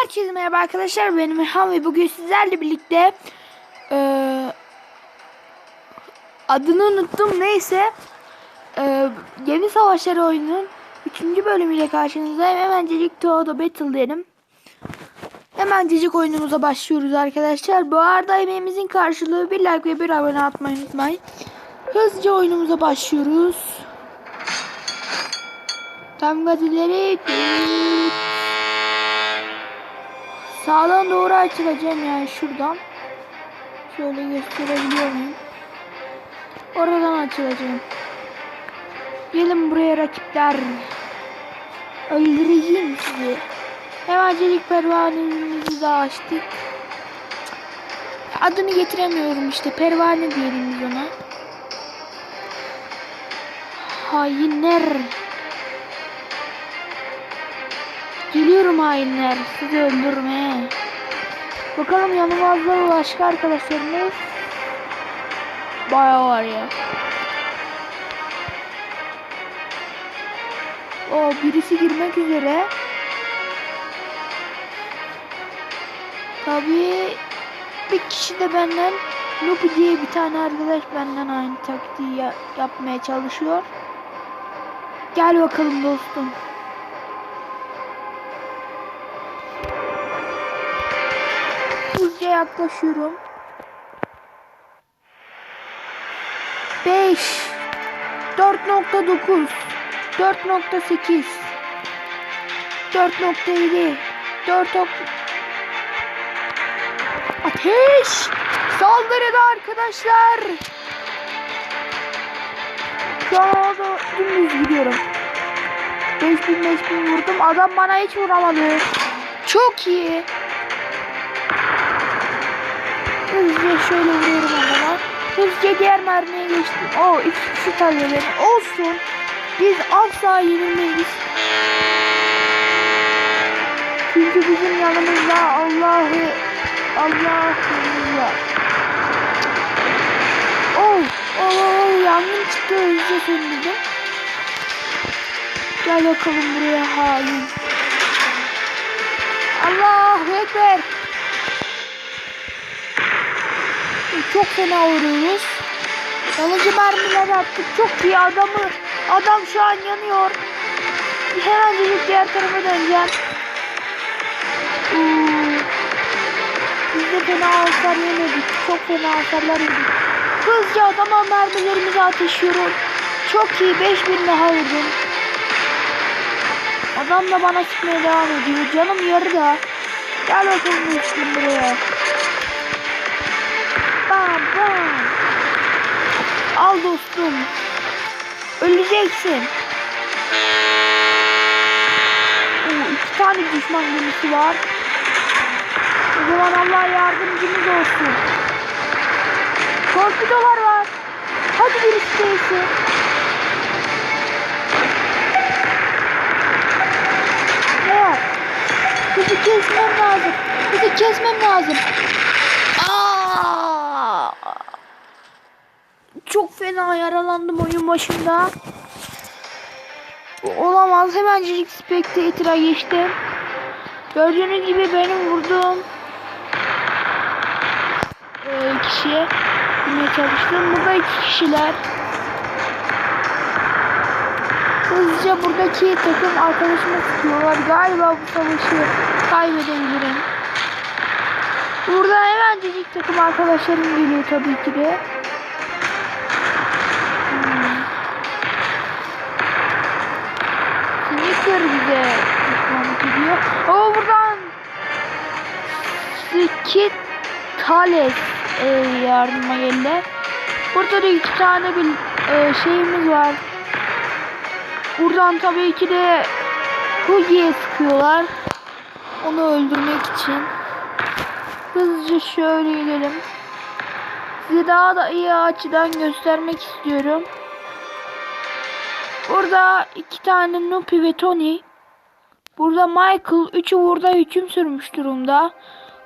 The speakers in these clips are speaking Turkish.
Herkese merhaba arkadaşlar benim İlhan ve bugün sizlerle birlikte eee, adını unuttum neyse eee Gemi Savaşları oyunun 3. bölümüyle karşınızdayım. Hemencecik Toado Battle derim. Hemencecik oyunumuza başlıyoruz arkadaşlar. Bu arada emeğimizin karşılığı bir like ve bir abone atmayı unutmayın. Hızlıca oyunumuza başlıyoruz. Tam gaz ileri. Sağdan doğru açılacağım yani şuradan. Şöyle gösterebiliyor muyum? Oradan açılacağım. Gelin buraya rakipler. Öldüreceğim sizi. Hemencelik pervanemizi de açtık. Adını getiremiyorum işte. Pervane diyelim biz ona. Hainler. Geliyorum hainler. Sizi öldürmeye. Bakalım yanımızda başka arkadaşlarımız. Bayağı var ya. O birisi girmek üzere. Tabii bir kişi de benden Nupi diye bir tane arkadaş benden aynı taktiği ya- yapmaya çalışıyor. Gel bakalım dostum. Hızlıca yaklaşıyorum. 5 4.9 4.8 4.7 4. Ateş! Saldırın arkadaşlar! Şu an dümdüz gidiyorum. 5000 5000 vurdum. Adam bana hiç vuramadı. Çok iyi. Hızlıca şöyle vuruyorum adama. Hızlıca diğer mermiye geçtim. Oo iki kişi kalıyor benim. Olsun. Biz asla yenilmeyiz. Çünkü bizim yanımızda Allah'ı Allah'ı var. Oh, oh, oh, yangın çıktı hızlıca söndürdüm. Gel bakalım buraya hain. Allahu Ekber. Çok fena vuruyoruz. Yanıcı mermiler attık. Çok iyi adamı. Adam şu an yanıyor. Hemen gidip diğer tarafa döneceğim. Biz de fena hasar yemedik. Çok fena hasarlar yedik. Hızlıca adama mermilerimizi ateşliyorum. Çok iyi. 5000 daha vurdum. Adam da bana sıkmaya devam ediyor. Canım yarıda. Gel bakalım buraya. Bam bam. Al dostum. Öleceksin. Oo, iki tane düşman gemisi var. O zaman Allah yardımcımız olsun. Torpidolar var. Hadi birisi değilsin. Evet. Kızı kesmem lazım. Kızı kesmem lazım. Çok fena yaralandım oyun başında. Olamaz. Hemencik Spectator'a geçtim. Gördüğünüz gibi benim vurduğum e, kişiye vurmaya çalıştım. Burada iki kişiler. Hızlıca buradaki takım arkadaşıma sıkıyorlar. Galiba bu savaşı kaybedebilirim. Burada hemencik takım arkadaşlarım geliyor tabii ki de. Bize düşmanlık ediyor. O buradan Skit Thales e, yardıma geldi. Burada da iki tane bir e, şeyimiz var. Buradan tabii ki de Hugi'ye sıkıyorlar. Onu öldürmek için. Hızlıca şöyle gidelim. Size daha da iyi açıdan göstermek istiyorum. Burada iki tane Nupi ve Tony. Burada Michael üçü burada hüküm sürmüş durumda.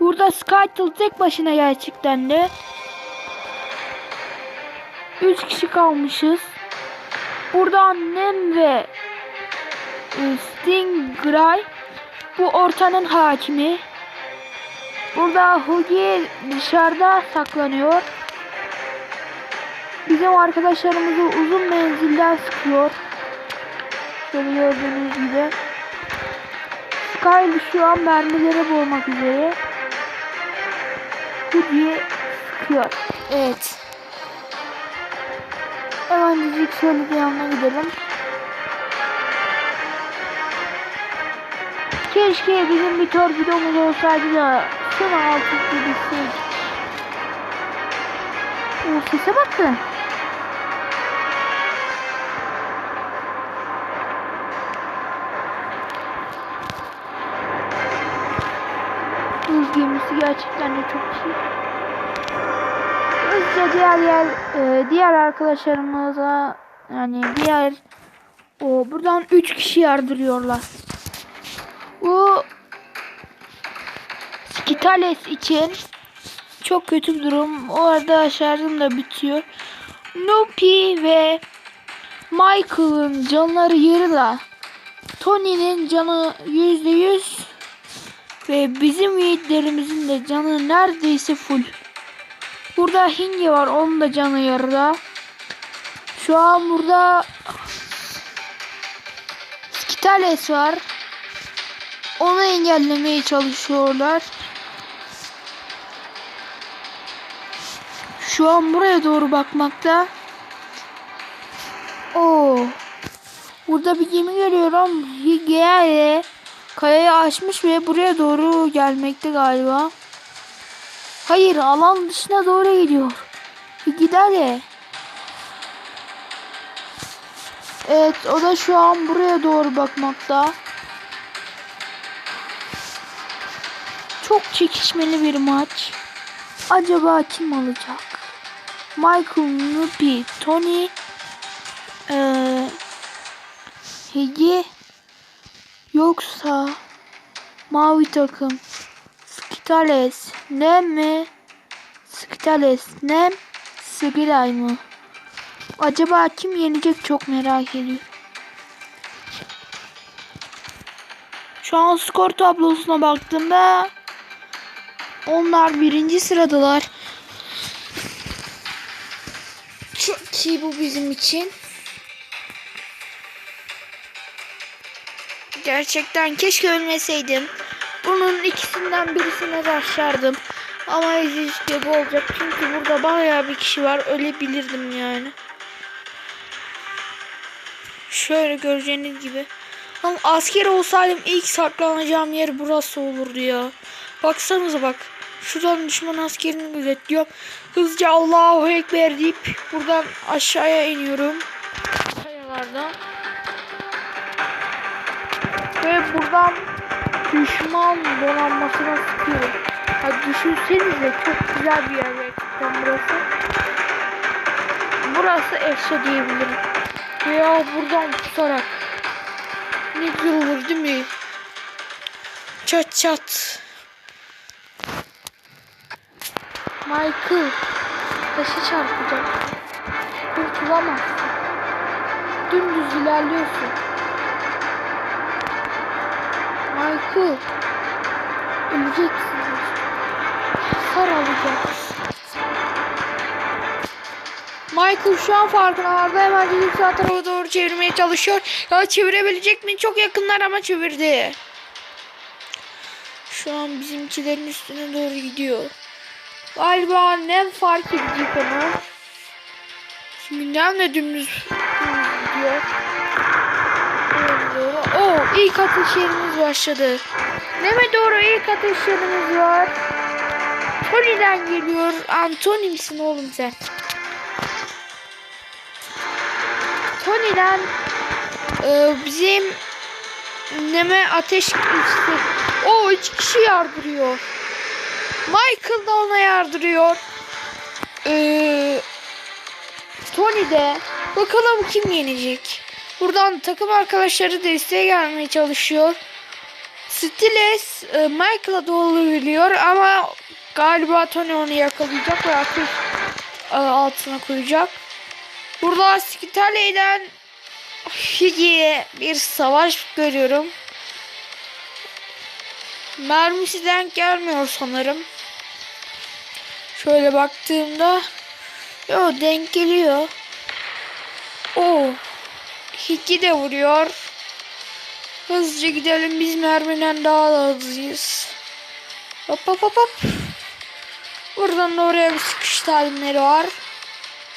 Burada Skytle tek başına gerçekten de. Üç kişi kalmışız. Burada annem ve e, Stingray Bu ortanın hakimi. Burada Hugi dışarıda saklanıyor. Bizim arkadaşlarımızı uzun menzilden sıkıyor. Şöyle gördüğünüz gibi. Sky şu an mermileri boğmak üzere. Hugi sıkıyor. Evet. Hemen düzlük şöyle bir yanına gidelim. Keşke bizim bir torpidomuz olsaydı da son altı gibiseydik. O sese bakın. Gemisi gerçekten de çok iyi. Hızlıca diğer yer e, diğer arkadaşlarımıza yani diğer o buradan 3 kişi yardırıyorlar. Bu Skitales için çok kötü bir durum. O arada şarjım da bitiyor. Nupi ve Michael'ın canları yarıda. Tony'nin canı yüzde yüz ve bizim yiğitlerimizin de canı neredeyse full. Burada Hinge var. Onun da canı yarıda. Şu an burada Skitales var. Onu engellemeye çalışıyorlar. Şu an buraya doğru bakmakta. Oo. Burada bir gemi görüyorum. Hige kayayı aşmış ve buraya doğru gelmekte galiba. Hayır alan dışına doğru gidiyor. Gider ya. Evet o da şu an buraya doğru bakmakta. Çok çekişmeli bir maç. Acaba kim alacak? Michael, Nupi, Tony, ee, Higi yoksa mavi takım Skitales Nem mi? Skitales Nem Skilay mı? Acaba kim yenecek çok merak ediyorum. Şu an skor tablosuna baktığımda onlar birinci sıradalar. Çok iyi bu bizim için. Gerçekten keşke ölmeseydim. Bunun ikisinden birisine başlardım. Ama ezişte bu olacak. Çünkü burada bayağı bir kişi var. Ölebilirdim yani. Şöyle göreceğiniz gibi. Ama asker olsaydım ilk saklanacağım yer burası olurdu ya. Baksanıza bak. Şuradan düşman askerini gözetliyorum. Hızlıca Allahu Ekber deyip buradan aşağıya iniyorum. Kayalardan. Buradan düşman donanmasına sıkıyorum. Ha düşünsenize çok güzel bir yer gerçekten burası. Burası Esra diyebilirim. Veya buradan tutarak. Ne güzel olur değil mi? Çat çat. Michael. Taşı çarpacak. Kurtulamazsın. Dümdüz ilerliyorsun. Michael. Öleceksin. Hasar alacaksın. Michael şu an farkına vardı. Hemen sağ tarafa doğru çevirmeye çalışıyor. Ya çevirebilecek mi? Çok yakınlar ama çevirdi. Şu an bizimkilerin üstüne doğru gidiyor. Galiba nem fark edecek onu. Şimdi de dümdüz, dümdüz gidiyor. Doğru. Oo ilk atış yerimiz başladı. Neme doğru ilk atış yerimiz var. Tony'den geliyor. Anthony misin oğlum sen? Tony'den e, bizim Neme ateş. O üç kişi yardırıyor. Michael da ona yardırıyor. Ee, Tony de. Bakalım kim yenecek. Buradan takım arkadaşları desteğe gelmeye çalışıyor. Stiles e, Michael'a doğru geliyor ama galiba Tony onu yakalayacak ve ateş e, altına koyacak. Burada Skitale'den Figi'ye bir savaş görüyorum. Mermisi denk gelmiyor sanırım. Şöyle baktığımda yo denk geliyor. Oo. Hiki de vuruyor. Hızlıca gidelim biz mermiden daha da hızlıyız. Hop hop hop hop. Buradan da oraya bir sıkış talimleri var.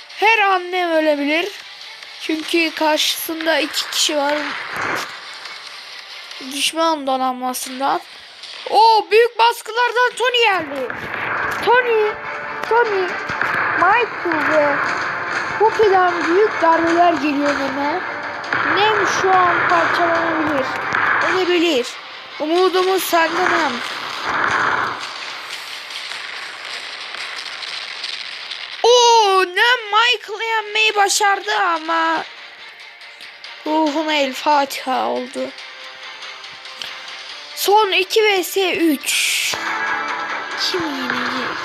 Her an ne ölebilir. Çünkü karşısında iki kişi var. Düşman donanmasından. O büyük baskılardan Tony geldi. Tony, Tony, Michael ve Poppy'den büyük darbeler geliyor Meme. Nem şu an parçalanabilir. Olabilir. Umudumuz senden hem. Oo, ne Michael'ı yenmeyi başardı ama ruhuna el Fatiha oldu. Son 2 vs 3. Kim yenecek?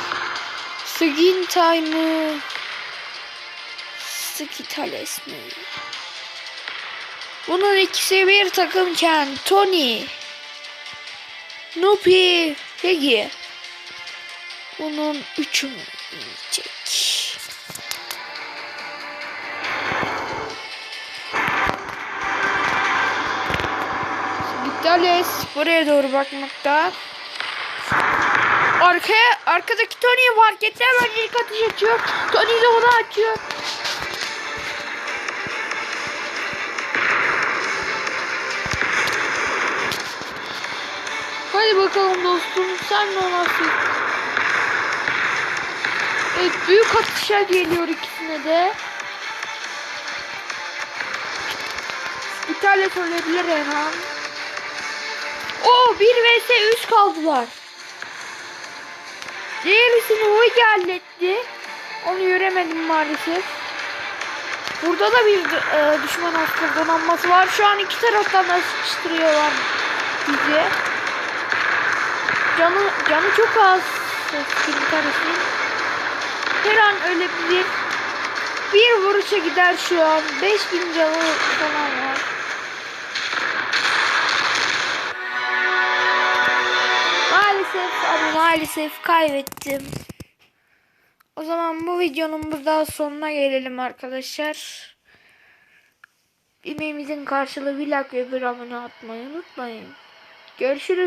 Sigintay mı? Sigitales mi? Bunun ikisi bir takımken Tony, Nupi, Hegi. Bunun üçü mü yiyecek? Buraya doğru bakmakta. Arkaya, arkadaki Tony'yi fark etti hemen ilk atış açıyor. Tony de onu açıyor. Hadi bakalım dostum sen ne olasın? Evet büyük atışa geliyor ikisine de. İtalya söyleyebilir her an. O 1 vs 3 kaldılar. Diğerisini Huyge halletti. Onu göremedim maalesef. Burada da bir e, düşman asker donanması var. Şu an iki taraftan da sıkıştırıyorlar bizi. Canı, canı çok az. Tanesinin. Her an ölebilir. Bir vuruşa gider şu an. 5000 canı falan var. Maalesef ama maalesef kaybettim. O zaman bu videonun burada sonuna gelelim arkadaşlar. Emeğimizin karşılığı bir like ve bir abone atmayı unutmayın. Görüşürüz.